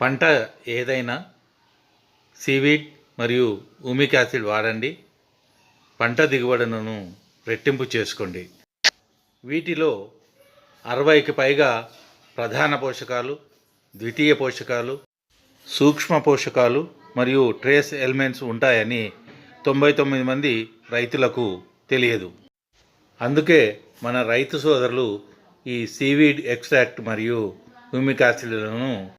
పంట ఏదైనా సీవీడ్ మరియు ఉమిక్ యాసిడ్ వాడండి. పంట దిగుబడులను రెట్టింపు చేసుకోండి. వీటిలో అరవైకి పైగా ప్రధాన పోషకాలు ద్వితీయ పోషకాలు సూక్ష్మ పోషకాలు మరియు ట్రేస్ ఎలిమెంట్స్ ఉంటాయని తొంభై తొమ్మిది మంది రైతులకు తెలియదు. అందుకే మన రైతు సోదరులు ఈ సీవీడ్ ఎక్స్ట్రాక్ట్ మరియు హ్యూమిక్ యాసిడ్లను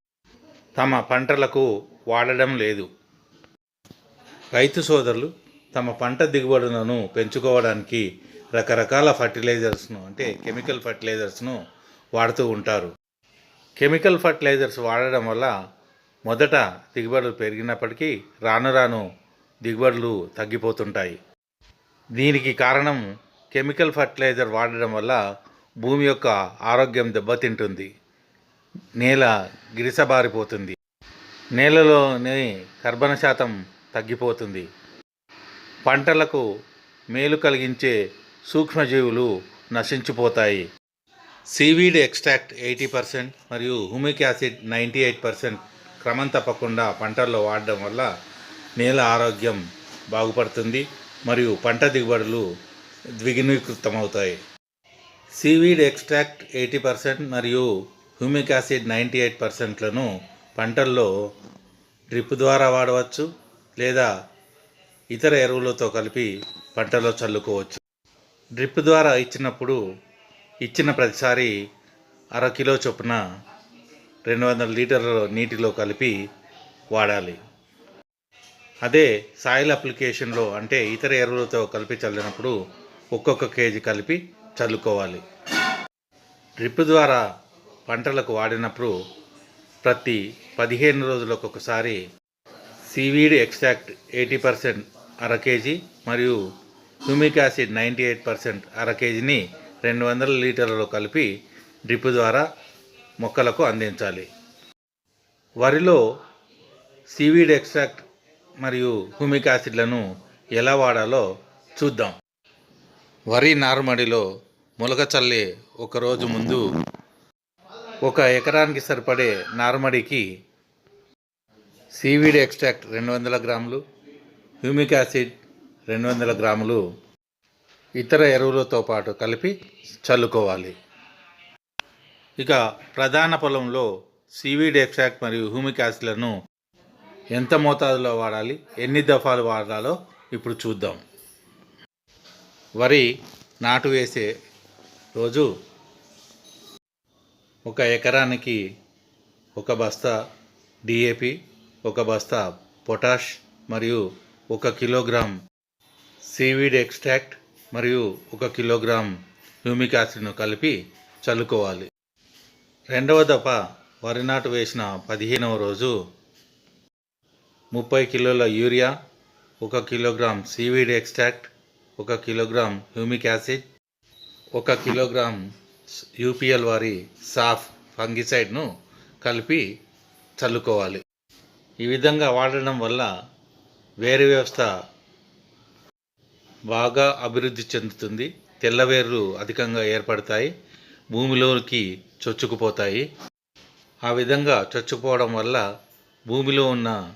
తమ పంటలకు వాడడం లేదు. రైతు సోదరులు తమ పంట దిగుబడులను పెంచుకోవడానికి రకరకాల ఫర్టిలైజర్స్ను అంటే కెమికల్ ఫర్టిలైజర్స్ను వాడుతూ ఉంటారు. కెమికల్ ఫర్టిలైజర్స్ వాడడం వల్ల మొదట దిగుబడులు పెరిగినప్పటికీ రాను రాను దిగుబడులు తగ్గిపోతుంటాయి. దీనికి కారణం కెమికల్ ఫర్టిలైజర్ వాడడం వల్ల భూమి యొక్క ఆరోగ్యం దెబ్బతింటుంది. నేల గిరిసబారిపోతుంది. నేలలోని కర్బన శాతం తగ్గిపోతుంది. పంటలకు మేలు కలిగించే సూక్ష్మజీవులు నశించిపోతాయి. సీవీడ్ ఎక్స్ట్రాక్ట్ ఎయిటీ పర్సెంట్ మరియు humic acid ninety eight percent క్రమం తప్పకుండా పంటల్లో వాడడం వల్ల నేల ఆరోగ్యం బాగుపడుతుంది మరియు పంట దిగుబడులు ద్విగుణీకృతమవుతాయి. సీవీడ్ ఎక్స్ట్రాక్ట్ ఎయిటీ పర్సెంట్ మరియు హ్యూమిక్ యాసిడ్ నైంటీ ఎయిట్ పర్సెంట్లను పంటల్లో డ్రిప్ ద్వారా వాడవచ్చు లేదా ఇతర ఎరువులతో కలిపి పంటలో చల్లుకోవచ్చు. డ్రిప్ ద్వారా ఇచ్చినప్పుడు ఇచ్చిన ప్రతిసారి అర కిలో చొప్పున రెండు వందల లీటర్ల నీటిలో కలిపి వాడాలి. అదే సాయిల్ అప్లికేషన్లో అంటే ఇతర ఎరువులతో కలిపి చల్లినప్పుడు ఒక్కొక్క కేజీ కలిపి చల్లుకోవాలి. డ్రిప్ ద్వారా పంటలకు వాడినప్పుడు ప్రతి పదిహేను రోజులకు ఒకసారి సీవీడ్ ఎక్స్ట్రాక్ట్ ఎయిటీ పర్సెంట్ అర కేజీ మరియు humic acid ninety eight percent అర కేజీని రెండు వందల లీటర్లలో కలిపి డ్రిప్ ద్వారా మొక్కలకు అందించాలి. వరిలో సీవీడ్ ఎక్స్ట్రాక్ట్ మరియు హ్యూమిక్ యాసిడ్లను ఎలా వాడాలో చూద్దాం. వరి నారుమడిలో మొలక చల్లే ఒకరోజు ముందు ఒక ఎకరానికి సరిపడే నార్మడికి సీవీడ్ ఎక్స్ట్రాక్ట్ రెండు వందల గ్రాములు హ్యూమిక్ యాసిడ్ రెండు వందల గ్రాములు ఇతర ఎరువులతో పాటు కలిపి చల్లుకోవాలి. ఇక ప్రధాన పొలంలో సీవీడ్ ఎక్స్ట్రాక్ట్ మరియు హ్యూమిక్ యాసిడ్లను ఎంత మోతాదులో వాడాలి ఎన్ని దఫాలు వాడాలో ఇప్పుడు చూద్దాం. వరి నాటు వేసే రోజు ఒక ఎకరానికి ఒక బస్తా డిఏపి ఒక బస్తా పొటాష్ మరియు ఒక కిలోగ్రామ్ సీవీడ్ ఎక్స్ట్రాక్ట్ మరియు ఒక కిలోగ్రామ్ హ్యూమిక్ యాసిడ్ను కలిపి చల్లుకోవాలి. రెండవ దఫ వరి నాటు వేసిన పదిహేనవ రోజు ముప్పై కిలోల యూరియా ఒక కిలోగ్రామ్ సీవీడ్ ఎక్స్ట్రాక్ట్ ఒక కిలోగ్రామ్ హ్యూమిక్ యాసిడ్ ఒక కిలోగ్రామ్ యూపీఎల్ వారి సాఫ్ ఫంగిసైడ్ను కలిపి చల్లుకోవాలి. ఈ విధంగా వాడడం వల్ల వేరు వ్యవస్థ బాగా అభివృద్ధి చెందుతుంది. తెల్లవేర్లు అధికంగా ఏర్పడతాయి. భూమిలోకి చొచ్చుకుపోతాయి. ఆ విధంగా చొచ్చుకుపోవడం వల్ల భూమిలో ఉన్న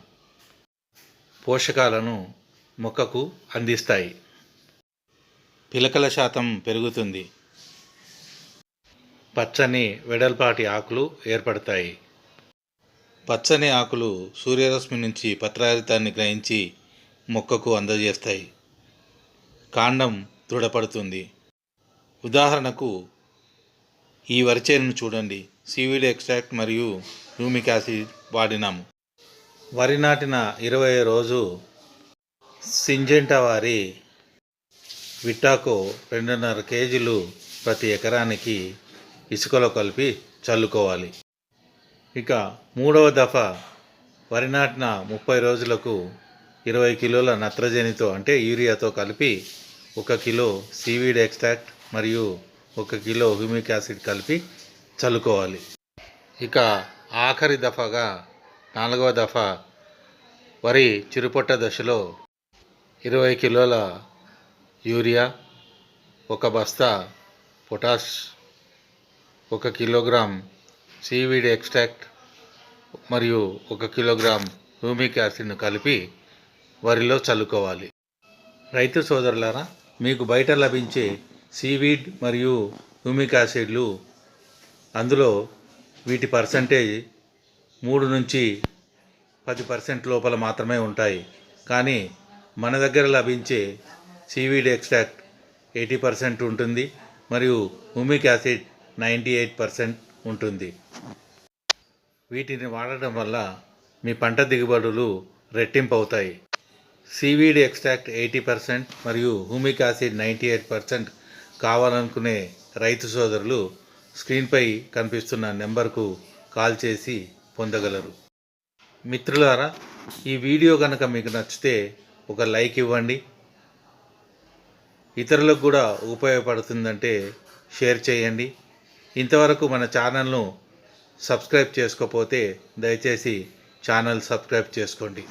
పోషకాలను మొక్కకు అందిస్తాయి. పిలకల శాతం పెరుగుతుంది. పచ్చని వెడల్పాటి ఆకులు ఏర్పడతాయి. పచ్చని ఆకులు సూర్యరశ్మి నుంచి పత్రహరితాన్ని గ్రహించి మొక్కకు అందజేస్తాయి. కాండం దృఢపడుతుంది. ఉదాహరణకు ఈ వరిచేనును చూడండి. సీవీడ్ ఎక్స్ట్రాక్ట్ మరియు హ్యూమిక్ యాసిడ్ వాడినాము. వరి నాటిన ఇరవై రోజు సింజెంటా వారి విట్టాకో రెండున్నర కేజీలు ప్రతి ఎకరానికి ఇసుకలో కలిపి చల్లుకోవాలి. ఇక మూడవ దఫా వరి నాటిన ముప్పై రోజులకు ఇరవై కిలోల నత్రజనితో అంటే యూరియాతో కలిపి ఒక కిలో సీవీడ్ ఎక్స్ట్రాక్ట్ మరియు ఒక కిలో హ్యూమిక్ యాసిడ్ కలిపి చల్లుకోవాలి. ఇక ఆఖరి దఫాగా నాలుగవ దఫ వరి చిరుపొట్ట దశలో ఇరవై కిలోల యూరియా ఒక బస్తా పొటాష్ ఒక కిలోగ్రామ్ సీవీడ్ ఎక్స్ట్రాక్ట్ మరియు ఒక కిలోగ్రామ్ హ్యూమిక్ యాసిడ్ను కలిపి వరిలో చల్లుకోవాలి. రైతు సోదరులారా మీకు బయట లభించే సీవీడ్ మరియు హ్యూమిక్ యాసిడ్లు అందులో వీటి పర్సంటేజ్ మూడు నుంచి పది పర్సెంట్ లోపల మాత్రమే ఉంటాయి. కానీ మన దగ్గర లభించే సీవీడ్ ఎక్స్ట్రాక్ట్ ఎయిటీ పర్సెంట్ ఉంటుంది మరియు humic acid ninety eight percent ఉంటుంది. వీటిని వాడటం వల్ల మీ పంట దిగుబడులు రెట్టింపు అవుతాయి సీవీడ్ ఎక్స్ట్రాక్ట్ ఎయిటీ పర్సెంట్ మరియు humic acid ninety eight percent కావాలనుకునే రైతు సోదరులు స్క్రీన్పై కనిపిస్తున్న నెంబర్కు కాల్ చేసి పొందగలరు. మిత్రులారా ఈ వీడియో కనుక మీకు నచ్చితే ఒక లైక్ ఇవ్వండి. ఇతరులకు కూడా ఉపయోగపడుతుందంటే షేర్ చేయండి. ఇంతవరకు మన ఛానల్ను సబ్స్క్రైబ్ చేసుకోకపోతే దయచేసి ఛానల్ సబ్స్క్రైబ్ చేసుకోండి.